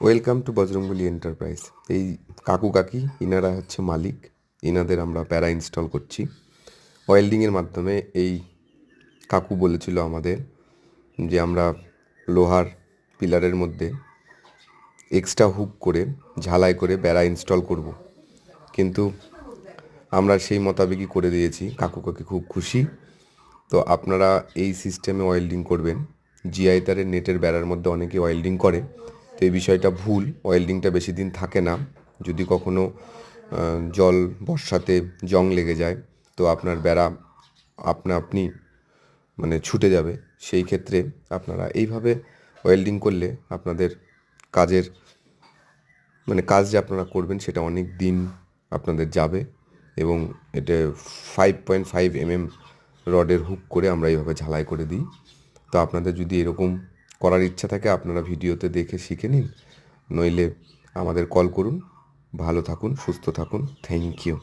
Welcome to Bajrangbali enterprise এই কাকু কাকি, ইনারা হচ্ছে মালিক। ইনাদের আমরা প্যারা ইনস্টল করছি। ওয়েল্ডিংয়ের মাধ্যমে এই কাকু বলেছিল আমাদের যে আমরা লোহার পিলারের মধ্যে এক্সট্রা হুক করে, ঝালাই করে বেড়া ইনস্টল করব। কিন্তু আমরা সেই মোতাবেকই করে দিয়েছি। কাকু কাকি খুব খুশি। তো আপনারা এই সিস্টেমে ওয়েল্ডিং করবেন। জিআই তারের নেটের বেড়ার মধ্যে অনেকে ওয়েল্ডিং করে। তো এই বিষয়টা ভুল, ওয়েল্ডিংটা বেশি দিন থাকে না। যদি কখনো জল বর্ষাতে জং লেগে যায়, তো আপনার বেড়া আপনা আপনি মানে ছুটে যাবে। সেই ক্ষেত্রে আপনারা এইভাবে ওয়েল্ডিং করলে আপনাদের কাজের মানে কাজ যে আপনারা করবেন সেটা অনেক দিন আপনাদের যাবে এবং এটা ফাইভ পয়েন্ট ফাইভ এমএম রডের হুক করে আমরা এইভাবে ঝালাই করে দিই। তো আপনাদের যদি এরকম করার ইচ্ছা থাকে, আপনারা ভিডিওতে দেখে শিখে নিন। নইলে আমাদের কল করুন। ভালো থাকুন, সুস্থ থাকুন। Thank you